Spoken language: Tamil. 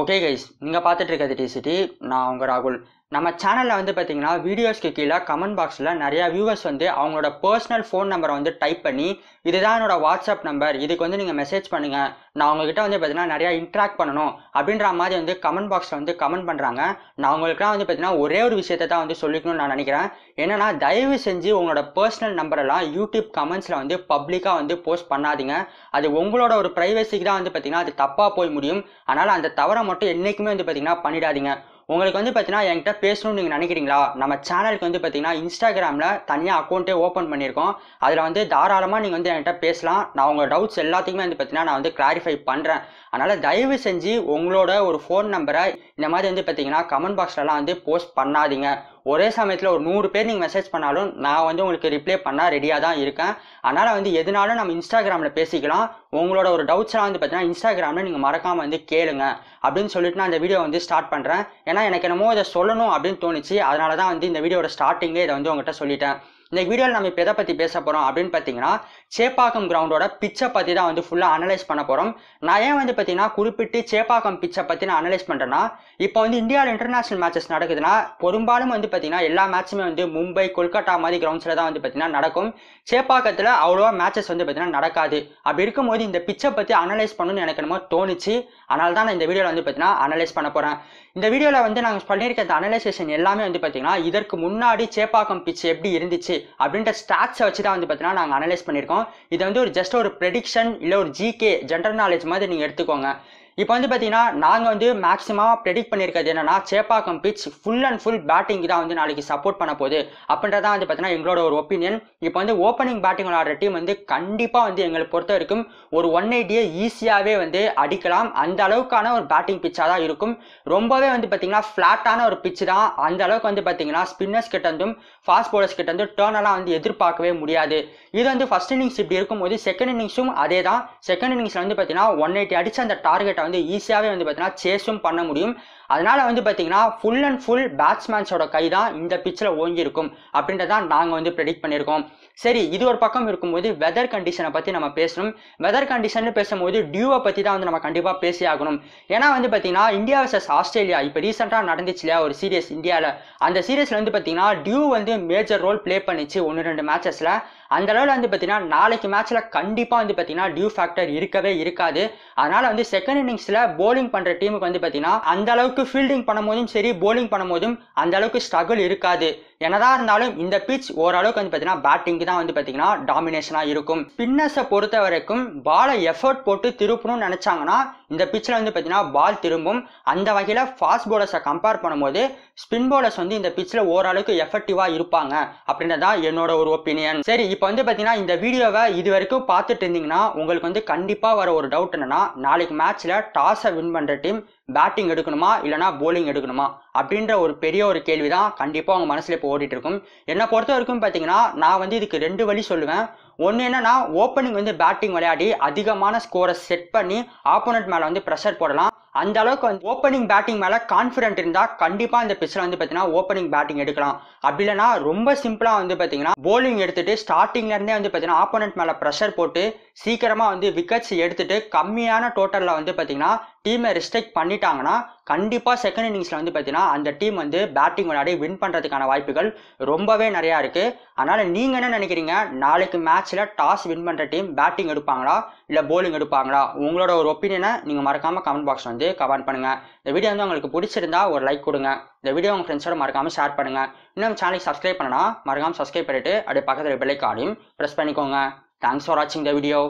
ஓகே கைஸ் நீங்கள் பார்த்துட்டு இருக்கிறது டிசிடி நான் உங்கள் ராகுல். நம்ம சேனலில் வந்து பார்த்தீங்கன்னா வீடியோஸ்க்கு கீழே கமெண்ட் பாக்ஸில் நிறையா வியூவர்ஸ் வந்து அவங்களோட பர்சனல் ஃபோன் நம்பரை வந்து டைப் பண்ணி இதுதான் என்னோட வாட்ஸ்அப் நம்பர் இதுக்கு வந்து நீங்கள் மெசேஜ் பண்ணுங்கள் நான் உங்ககிட்ட வந்து பார்த்தீங்கன்னா நிறையா இன்ட்ராக்ட் பண்ணணும் அப்படின்ற மாதிரி வந்து கமெண்ட் பாக்ஸில் வந்து கமெண்ட் பண்ணுறாங்க நான் உங்களுக்குலாம் வந்து பார்த்தீங்கன்னா ஒரே ஒரு விஷயத்தை தான் வந்து சொல்லிக்கணும்னு நான் நினைக்கிறேன். என்னென்னா தயவு செஞ்சு உங்களோட பர்சனல் நம்பரெல்லாம் யூடியூப் கமெண்ட்ஸில் வந்து பப்ளிக்காக வந்து போஸ்ட் பண்ணாதீங்க. அது உங்களோட ஒரு ப்ரைவசிக்கு தான் வந்து பார்த்தீங்கன்னா அது தப்பாக போய் முடியும். அதனால் அந்த தவறை மட்டும் என்றைக்குமே வந்து பார்த்தீங்கன்னா பண்ணிடாதீங்க. உங்களுக்கு வந்து பார்த்தீங்கன்னா என்கிட்ட பேசணும்னு நீங்கள் நினைக்கிறீங்களா? நம்ம சேனலுக்கு வந்து பார்த்தீங்கன்னா இன்ஸ்டாகிராமில் தனியாக அக்கௌண்ட்டே ஓப்பன் பண்ணியிருக்கோம். அதில் வந்து தாராளமாக நீங்கள் வந்து என்கிட்ட பேசலாம். நான் உங்கள் டவுட்ஸ் எல்லாத்துக்குமே வந்து பார்த்தீங்கன்னா நான் வந்து கிளாரிஃபை பண்ணுறேன் அதனால் தயவு செஞ்சு உங்களோட ஒரு ஃபோன் நம்பரை இந்த மாதிரி வந்து பார்த்தீங்கன்னா கமெண்ட் பாக்ஸ்லலாம் வந்து போஸ்ட் பண்ணாதீங்க. ஒரே சமயத்தில் ஒரு நூறு பேர் நீங்கள் மெசேஜ் பண்ணாலும் நான் வந்து உங்களுக்கு ரிப்ளை பண்ணால் ரெடியாக தான் இருக்கேன். அதனால் வந்து எதுனாலும் நம்ம இன்ஸ்டாகிராமில் பேசிக்கலாம். உங்களோட ஒரு டவுட்ஸ்லாம் வந்து பார்த்தீங்கன்னா இன்ஸ்டாகிராமில் நீங்கள் மறக்காமல் வந்து கேளுங்க. அப்படின்னு சொல்லிட்டு நான் இந்த வீடியோ வந்து ஸ்டார்ட் பண்ணுறேன் ஏன்னா எனக்கு என்னமோ இதை சொல்லணும் அப்படின்னு தோணுச்சு. அதனால தான் வந்து இந்த வீடியோட ஸ்டார்டிங்கே இதை வந்து உங்கள்கிட்ட சொல்லிட்டேன். இந்த வீடியோவில் நம்ம இப்போ எதை பற்றி பேச போகிறோம் அப்படின்னு பார்த்தீங்கன்னா சேப்பாக்கம் கிரவுண்டோட பிச்சை பற்றி தான் வந்து ஃபுல்லாக அனலைஸ் பண்ண போகிறோம் நான் ஏன் வந்து பார்த்தீங்கன்னா குறிப்பிட்டு சேப்பாக்கம் பிச்சை பற்றி நான் அனலைஸ் பண்ணுறேன்னா இப்போ வந்து இந்தியாவில் இன்டர்நேஷனல் மேட்சஸ் நடக்குதுன்னா பெரும்பாலும் வந்து பார்த்தீங்கன்னா எல்லா மேட்சுமே வந்து மும்பை கொல்கட்டா மாதிரி கிரவுண்ட்ஸில் தான் வந்து பார்த்தீங்கன்னா நடக்கும். சேப்பாக்கத்தில் அவ்வளோவா மேட்சஸ் வந்து பார்த்தீங்கன்னா நடக்காது. அப்படி இருக்கும்போது இந்த பிச்சை பற்றி அனலைஸ் பண்ணணும்னு எனக்கு என்னமோ தோணுச்சு. அதனால தான் நான் இந்த வீடியோவில் வந்து பார்த்தீங்கன்னா அனலைஸ் பண்ண போகிறேன் இந்த வீடியோவில் வந்து நாங்கள் பண்ணியிருக்க இந்த அனலைசேஷன் எல்லாமே வந்து பார்த்தீங்கன்னா இதற்கு முன்னாடி சேப்பாக்கம் பிச் எப்படி இருந்துச்சு அப்படின்ற ஸ்டாட்ஸை வச்சு தான் வந்து பார்த்தீங்கன்னா நாங்கள் அனலைஸ் பண்ணியிருக்கோம். இது வந்து ஒரு ஜஸ்ட் ஒரு ப்ரெடிக்ஷன் இல்லை ஒரு ஜிகே ஜென்ரல் நாலேஜ் மாதிரி நீங்கள் எடுத்துக்கோங்க. இப்போ வந்து பார்த்தீங்கன்னா நாங்கள் வந்து மேக்ஸிமம் ப்ரெடிக்ட் பண்ணியிருக்கிறது என்னன்னா Chepauk pitch full and full batting தான் வந்து நாளைக்கு சப்போர்ட் பண்ண போகுது. அப்படின்றதான் வந்து பார்த்தீங்கன்னா எங்களோட ஒரு ஒப்பீனியன் இப்போ வந்து ஓப்பனிங் பேட்டிங் விளாடுற டீம் வந்து கண்டிப்பாக வந்து எங்களை பொறுத்த வரைக்கும் ஒரு ஒன் எயிட்டியை ஈஸியாகவே வந்து அடிக்கலாம். அந்த அளவுக்கான ஒரு பேட்டிங் பிச்சாக தான் இருக்கும். ரொம்பவே வந்து பார்த்தீங்கன்னா ஃப்ளாட்டான ஒரு பிச்சு தான் அந்த அளவுக்கு வந்து பார்த்தீங்கன்னா ஸ்பின்னர்ஸ் கிட்ட இருந்தும் ஃபாஸ்ட் போலர்ஸ் கிட்ட இருந்து டேர்னெல்லாம் வந்து எதிர்பார்க்கவே முடியாது. இது வந்து ஃபர்ஸ்ட் இன்னிங்ஸ் இப்படி இருக்கும்போது செகண்ட் இன்னிங்ஸும் அதே தான் செகண்ட் இன்னிங்ஸில் வந்து பார்த்தீங்கன்னா ஒன் எயிட்டி அடிச்சு அந்த டார்கெட்டை வந்து ஈஸியாகவே வந்து பார்த்தீங்கன்னா சேஸும் பண்ண முடியும் அதனால வந்து பார்த்தீங்கன்னா ஃபுல் அண்ட் ஃபுல் பேட்ஸ்மேன்ஸோட கை தான் இந்த பிச்சில் ஓங்கி இருக்கும் அப்படின்றதான் நாங்கள் வந்து ப்ரெடிக்ட் பண்ணியிருக்கோம். சரி இது ஒரு பக்கம் இருக்கும்போது வெதர் கண்டிஷனை பற்றி நம்ம பேசணும். வெதர் கண்டிஷன் பேசும்போது டியூவை பற்றி தான் வந்து நம்ம கண்டிப்பாக பேசி ஆகணும். ஏன்னா வந்து பார்த்தீங்கன்னா இந்தியா வர்சஸ் ஆஸ்திரேலியா இப்போ ரீசெண்டாக நடந்துச்சு இல்லையா ஒரு சீரியஸ் இந்தியாவில் அந்த சீரியஸில் வந்து பார்த்தீங்கன்னா டியூ வந்து மேஜர் ரோல் ப்ளே பண்ணிச்சு ஒன்று ரெண்டு மேட்சஸில் அந்த அளவில் வந்து பார்த்தீங்கன்னா நாளைக்கு மேட்ச்சில் கண்டிப்பாக வந்து பார்த்தீங்கன்னா டியூ ஃபேக்டர் இருக்கவே இருக்காது. அதனால் வந்து செகண்ட் இன்னிங்ஸில் போலிங் பண்ணுற டீமுக்கு வந்து பார்த்தீங்கன்னா அந்த அளவுக்கு ஃபீல்டிங் பண்ணும்போதும் சரி போலிங் பண்ணும்போதும் அந்த அளவுக்கு ஸ்ட்ரகிள் இருக்காது. என்னதான் இருந்தாலும் இந்த பிச் ஓரளவுக்கு வந்து பார்த்தீங்கன்னா பேட்டிங்க்கு தான் வந்து பார்த்தீங்கன்னா டாமினேஷனாக இருக்கும். ஸ்பின்னர்ஸை பொறுத்த வரைக்கும் பாலை எஃபர்ட் போட்டு திருப்பணும்னு நினச்சாங்கன்னா இந்த பிச்சில் வந்து பார்த்தீங்கன்னா பால் திரும்பும். அந்த வகையில் ஃபாஸ்ட் பவுலர்ஸை கம்பேர் பண்ணும்போது ஸ்பின் பவுலர்ஸ் வந்து இந்த பிச்சில் ஓரளவுக்கு எஃபெக்டிவாக இருப்பாங்க அப்படின்றதான் என்னோட ஒரு ஒப்பீனியன் சரி இப்போ வந்து பார்த்தீங்கன்னா இந்த வீடியோவை இது வரைக்கும் பார்த்துட்டு இருந்தீங்கன்னா உங்களுக்கு வந்து கண்டிப்பாக வர ஒரு டவுட் என்னன்னா நாளைக்கு மேட்ச்சில் டாஸை வின் பண்ணுற டீம் பேட்டிங் எடுக்கணுமா? இல்லைனா போலிங் எடுக்கணுமா? அப்படின்ற ஒரு பெரிய ஒரு கேள்வி தான் கண்டிப்பாக அவங்க மனசில் இப்போ ஓடிட்டு இருக்கும். என்னை பொறுத்த வரைக்கும் பார்த்தீங்கன்னா நான் வந்து இதுக்கு ரெண்டு வழி சொல்லுவேன். ஒன்று என்னன்னா ஓப்பனிங் வந்து பேட்டிங் விளையாடி அதிகமான ஸ்கோரை செட் பண்ணி ஆப்போனட் மேலே வந்து ப்ரெஷர் போடலாம். அந்த அளவுக்கு வந்து ஓப்பனிங் பேட்டிங் மேலே கான்ஃபிடென்ட் இருந்தால் கண்டிப்பாக இந்த பிச்சில் வந்து பார்த்தீங்கன்னா ஓப்பனிங் பேட்டிங் எடுக்கலாம். அப்படி இல்லைனா ரொம்ப சிம்பிளாக வந்து பார்த்தீங்கன்னா போலிங் எடுத்துட்டு ஸ்டார்டிங்லேருந்தே வந்து பார்த்தீங்கன்னா ஆப்போனண்ட் மேலே ப்ரெஷர் போட்டு சீக்கிரமாக வந்து விக்கெட்ஸ் எடுத்துட்டு கம்மியான டோட்டலில் வந்து பார்த்தீங்கன்னா டீமை ரெஸ்ட்ரிக்ட் பண்ணிட்டாங்கன்னா கண்டிப்பாக செகண்ட் இன்னிங்ஸில் வந்து பார்த்தீங்கன்னா அந்த டீம் வந்து பேட்டிங் விளையாடி வின் பண்ணுறதுக்கான வாய்ப்புகள் ரொம்பவே நிறையா இருக்குது அதனால் நீங்கள் என்ன நினைக்கிறீங்க? நாளைக்கு மேட்ச்சில் டாஸ் வின் பண்ணுற டீம் பேட்டிங் எடுப்பாங்களா? இல்லை போலிங் எடுப்பாங்களா? உங்களோட ஒரு ஒப்பீனியனை நீங்கள் மறக்காமல் கமெண்ட் பாக்ஸ் வந்து கமெண்ட் பண்ணுங்கள் இந்த வீடியோ வந்து உங்களுக்கு பிடிச்சிருந்தா ஒரு லைக் கொடுங்க. இந்த வீடியோ உங்கள் ஃப்ரெண்ட்ஸோட மறக்காமல் ஷேர் பண்ணுங்கள் இன்னும் சேனலுக்கு சப்ஸ்கிரைப் பண்ணனா மறக்காமல் சப்ஸ்கிரைப் பண்ணிவிட்டு அப்படியே பக்கத்தில் பெல்லைக்கானையும் ப்ரெஸ் பண்ணிக்கோங்க. தேங்க்ஸ் ஃபார் வாட்சிங் த வீடியோ